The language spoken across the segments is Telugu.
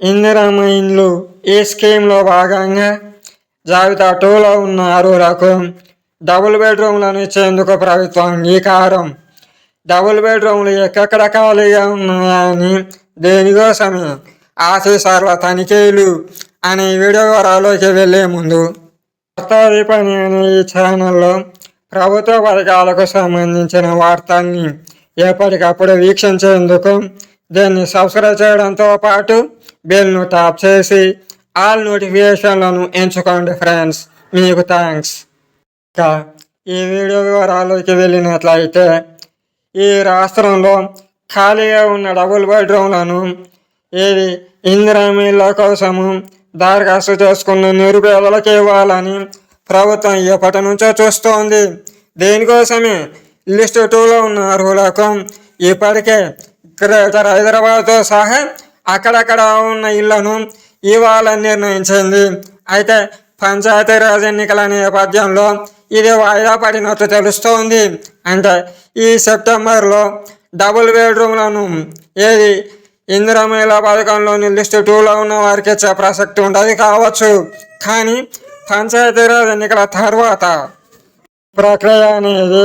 ఇందిరమ్మ ఇండ్లు ఈ స్కీమ్లో భాగంగా జాబితా టూలో ఉన్న అర్హులకు డబుల్ బెడ్రూమ్లను ఇచ్చేందుకు ప్రభుత్వం అంగీకారం. డబుల్ బెడ్రూమ్లు ఎక్కడెక్కడ ఖాళీగా ఉన్నాయని దేనికోసమే? ఆఫీసర్ల తనిఖీలు అనే వీడియో వివరాల్లోకి వెళ్ళే ముందు వార్తా పని అనే ఈ ఛానల్లో ప్రభుత్వ పథకాలకు సంబంధించిన వార్తల్ని ఎప్పటికప్పుడు వీక్షించేందుకు దీన్ని సబ్స్క్రైబ్ చేయడంతో పాటు బెల్ను టాప్ చేసి ఆల్ నోటిఫికేషన్లను ఎంచుకోండి ఫ్రెండ్స్. మీకు థ్యాంక్స్ ఇంకా ఈ వీడియో వివరాల్లోకి వెళ్ళినట్లయితే ఈ రాష్ట్రంలో ఖాళీగా ఉన్న డబుల్ బెడ్రూమ్లను ఏది ఇందిరామీళ్ళ కోసము దరఖాస్తు చేసుకున్న నిరుపేదలకు ఇవ్వాలని ప్రభుత్వం ఎప్పటి నుంచో చూస్తోంది. దేనికోసమే లిస్టు టూలో ఉన్న అర్హులకు ఇప్పటికే గ్రేటర్ హైదరాబాద్తో సహా అక్కడక్కడ ఉన్న ఇళ్ళను ఇవ్వాలని నిర్ణయించింది. అయితే పంచాయతీరాజ్ ఎన్నికల నేపథ్యంలో ఇది వాయిదా పడినట్టు తెలుస్తోంది. అంటే ఈ సెప్టెంబర్లో డబుల్ బెడ్రూమ్లను ఏది ఇందిరామేళ పథకంలోని లిస్టు టూలో ఉన్న వారికి ఇచ్చే ప్రసక్తి ఉండదు కావచ్చు. కానీ పంచాయతీరాజ్ ఎన్నికల తర్వాత ప్రక్రియ అనేది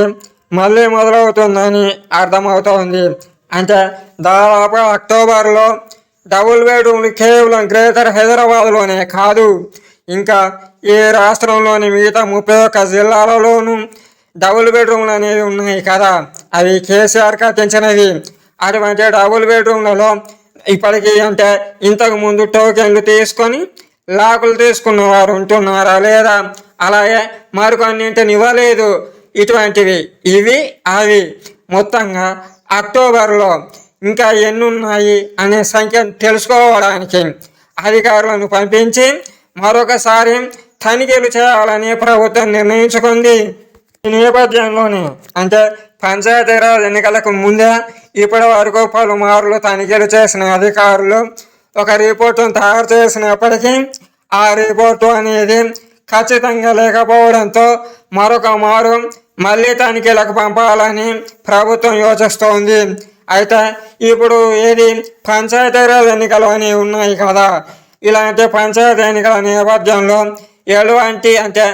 మళ్ళీ మొదలవుతుందని అర్థమవుతోంది. అంటే దాదాపు అక్టోబర్లో డబుల్ బెడ్రూమ్లు కేవలం గ్రేటర్ హైదరాబాద్లోనే కాదు ఇంకా ఏ రాష్ట్రంలోని మిగతా ముప్పై ఒక్క జిల్లాలలోనూ డబుల్ బెడ్రూమ్లు అనేవి ఉన్నాయి కదా. అవి కేసీఆర్ కట్టించినవి అటువంటి డబుల్ బెడ్రూమ్లలో ఇప్పటికీ అంటే ఇంతకు ముందు టోకెన్లు తీసుకొని లాకులు తీసుకున్నవారు ఉంటున్నారా లేదా? అలాగే మరికొన్నింటిని ఇవ్వలేదు. ఇటువంటివి ఇవి అవి. మొత్తంగా అక్టోబర్లో ఇంకా ఎన్ని ఉన్నాయి అనే సంఖ్య తెలుసుకోవడానికి అధికారులను పంపించి మరొకసారి తనిఖీలు చేయాలని ప్రభుత్వం నిర్ణయించుకుంది. ఈ నేపథ్యంలోనే అంటే పంచాయతీరాజ్ ఎన్నికలకు ముందే ఇప్పటి వరకు పలుమార్లు తనిఖీలు చేసిన అధికారులు ఒక రిపోర్టును తయారు చేసినప్పటికీ ఆ రిపోర్టు అనేది ఖచ్చితంగా లేకపోవడంతో మరొక మారు మళ్ళీ తనిఖీలకు పంపాలని ప్రభుత్వం యోచిస్తోంది. అయితే ఇప్పుడు ఏది పంచాయతీరాజ్ ఎన్నికలు అని ఉన్నాయి కదా. ఇలాంటి పంచాయతీ ఎన్నికల నేపథ్యంలో ఎలాంటి అంటే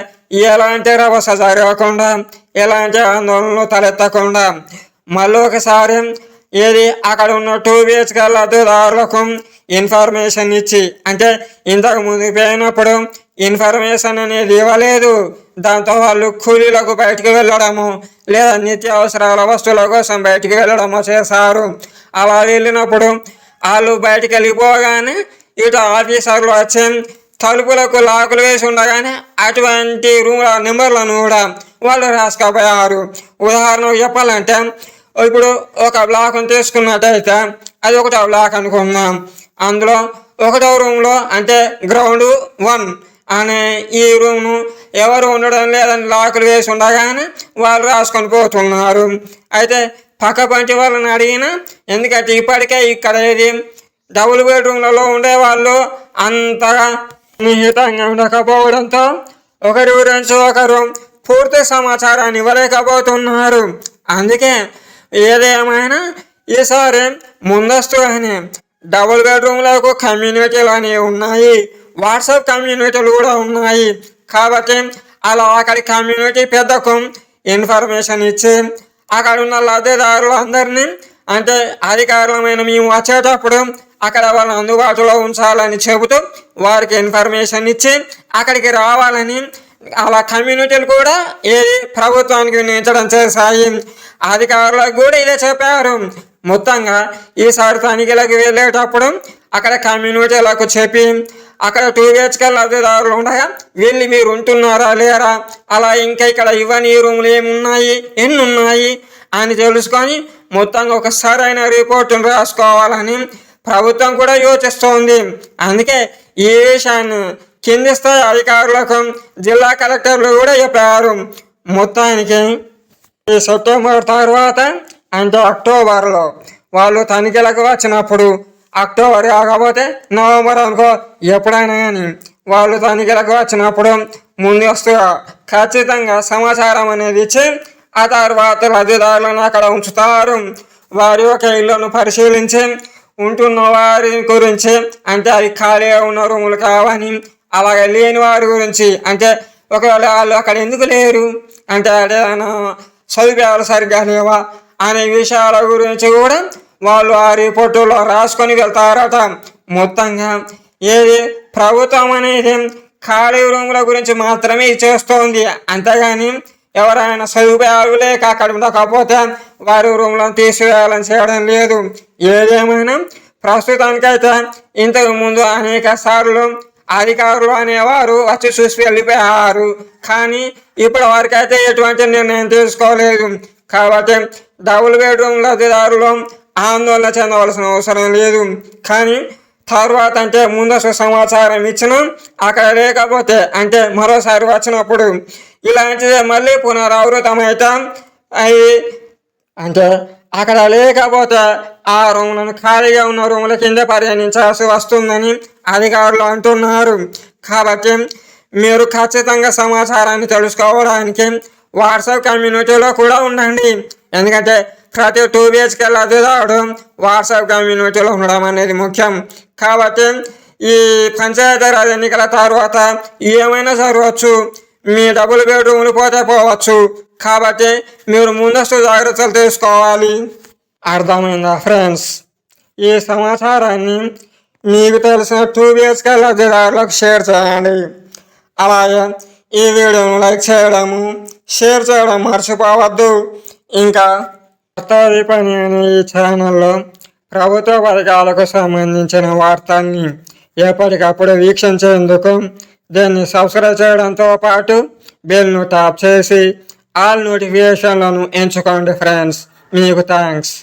ఎలాంటి రభస జరగకుండా ఎలాంటి ఆందోళనలు తలెత్తకుండా మళ్ళీ ఒకసారి ఏది అక్కడ ఉన్న టూ బిహెచ్కే లబ్ధిదారులకు ఇన్ఫర్మేషన్ ఇచ్చి అంటే ఇంతకు ముందు పోయినప్పుడు ఇన్ఫర్మేషన్ అనేది ఇవ్వలేదు. దాంతో వాళ్ళు కూలీలకు బయటికి వెళ్ళడము లేదా నిత్యావసరాల వస్తువుల కోసం బయటికి వెళ్ళడము చేశారు. అలా వెళ్ళినప్పుడు వాళ్ళు బయటికి వెళ్ళిపోగానే ఇటు ఆఫీసర్లు వచ్చి తలుపులకు లాకులు వేసి ఉండగానే అటువంటి రూమ్ నెంబర్లను కూడా వాళ్ళు రాసుకోపోయారు. ఉదాహరణకు చెప్పాలంటే ఇప్పుడు ఒక బ్లాక్ను తీసుకున్నట్టయితే అది ఒకటో బ్లాక్ అనుకుందాం. అందులో ఒకటో రూమ్లో అంటే గ్రౌండ్ వన్ అనే ఈ రూమ్ను ఎవరు ఉండడం లేదని లాకులు వేసి ఉండగానే వాళ్ళు రాసుకొని పోతున్నారు. అయితే పక్క పంచి వాళ్ళని అడిగిన ఎందుకంటే ఇప్పటికే ఇక్కడ ఏది డబుల్ బెడ్రూమ్లలో ఉండేవాళ్ళు అంతగా నిహితంగా ఉండకపోవడంతో ఒకరి గురించి ఒకరు పూర్తి సమాచారాన్ని ఇవ్వలేకపోతున్నారు. అందుకే ఏదేమైనా ఈసారి ముందస్తుగానే డబుల్ బెడ్రూమ్లకు కమ్యూనిటీలు అనేవి ఉన్నాయి. వాట్సాప్ కమ్యూనిటీలు కూడా ఉన్నాయి. కాబట్టి అలా అక్కడి కమ్యూనిటీ పెద్దకు ఇన్ఫర్మేషన్ ఇచ్చి అక్కడ ఉన్న లబ్ధిదారులు అందరినీ అంటే అధికారులమైన మేము వచ్చేటప్పుడు అక్కడ వాళ్ళని అందుబాటులో ఉంచాలని చెబుతూ వారికి ఇన్ఫర్మేషన్ ఇచ్చి అక్కడికి రావాలని అలా కమ్యూనిటీలు కూడా ఏది ప్రభుత్వానికి వినియోగించడం చేశాయి. అధికారులకు కూడా ఇదే చెప్పారు. మొత్తంగా ఈసారి తనిఖీలకు వెళ్ళేటప్పుడు అక్కడ కమ్యూనిటీలకు చెప్పి అక్కడ టూ బిహెచ్కే లబ్ధిదారులు ఉండగా వెళ్ళి మీరు ఉంటున్నారా లేరా? అలా ఇంకా ఇక్కడ ఇవ్వని రూములు ఏమున్నాయి? ఎన్ని ఉన్నాయి అని తెలుసుకొని మొత్తంగా ఒక సరైన రిపోర్టును రాసుకోవాలని ప్రభుత్వం కూడా యోచిస్తోంది. అందుకే ఈ విషయాన్ని కింది స్థాయి అధికారులకు జిల్లా కలెక్టర్లు కూడా చెప్పారు. మొత్తానికి ఈ సెప్టెంబర్ తర్వాత అంటే అక్టోబర్లో వాళ్ళు తనిఖీలకు వచ్చినప్పుడు అక్టోబర్ కాకపోతే నవంబర్ అనుకో ఎప్పుడైనా కానీ వాళ్ళు తనిఖీలకు వచ్చినప్పుడు ముందస్తుగా ఖచ్చితంగా సమాచారం అనేది ఇచ్చి ఆ తర్వాత లబ్ధిదారులను అక్కడ ఉంచుతారు. వారి యొక్క ఇళ్ళను పరిశీలించి ఉంటున్న వారి గురించి అంటే అది ఖాళీగా ఉన్న రూములు కావని అలాగే లేని వారి గురించి అంటే ఒకవేళ వాళ్ళు అక్కడ ఎందుకు లేరు? అంటే అదేదైనా సదుపాయాలు సరిగ్గా లేవా? అనే విషయాల గురించి కూడా వాళ్ళు ఆ రిపోర్టులో రాసుకొని వెళ్తారట. మొత్తంగా ఏది ప్రభుత్వం అనేది ఖాళీ రూముల గురించి మాత్రమే చేస్తోంది. అంతేగాని ఎవరైనా సదుపాయాలు లేక అక్కడ ఉండకపోతే వారి రూమ్లను తీసివేయాలని చేయడం లేదు. ఏదేమైనా ప్రస్తుతానికైతే ఇంతకుముందు అనేక సార్లు అధికారులు అనేవారు వచ్చి చూసి వెళ్ళిపోయారు. కానీ ఇప్పటి వరకైతే ఎటువంటి నిర్ణయం తీసుకోలేదు. కాబట్టి డబుల్ బెడ్రూమ్ లబ్ధిదారులు ఆందోళన చెందవలసిన అవసరం లేదు. కానీ తర్వాత అంటే ముందస్తు సమాచారం ఇచ్చిన అక్కడ లేకపోతే అంటే మరోసారి వచ్చినప్పుడు ఇలాంటిదే మళ్ళీ పునరావృతమైతే అవి అంటే అక్కడ లేకపోతే ఆ రూములను ఖాళీగా ఉన్న రూముల కింద పరిగణించాల్సి వస్తుందని అధికారులు అంటున్నారు. కాబట్టి మీరు ఖచ్చితంగా సమాచారాన్ని తెలుసుకోవడానికి వాట్సాప్ కమ్యూనిటీలో కూడా ఉండండి. ఎందుకంటే ప్రతి టూ బిహెచ్కే రావడం వాట్సాప్ కమ్యూనిటీలో ఉండడం అనేది ముఖ్యం కాబట్టి ఈ పంచాయతీరాజ్ ఎన్నికల తర్వాత ఏమైనా జరగవచ్చు మీ డబుల్ బెడ్రూమ్లు పోతే పోవచ్చు కాబట్టి మీరు ముందస్తు జాగ్రత్తలు తీసుకోవాలి అర్థమైందా ఫ్రెండ్స్ ఈ సమాచారాన్ని మీకు తెలిసిన టూ బిహెచ్కే లబ్ధిదారులకు షేర్ చేయండి అలాగే ఈ వీడియోను లైక్ చేయడము షేర్ చేయడం మర్చిపోవద్దు ఇంకా వార్తాది పని అనే ఈ ఛానల్లో ప్రభుత్వ పథకాలకు సంబంధించిన వార్తల్ని ఎప్పటికప్పుడు వీక్షించేందుకు దీన్ని సబ్స్క్రైబ్ చేయడంతో పాటు బెల్ను టాప్ చేసి ఆల్ నోటిఫికేషన్లను ఎంచుకోండి ఫ్రెండ్స్. మీకు థ్యాంక్స్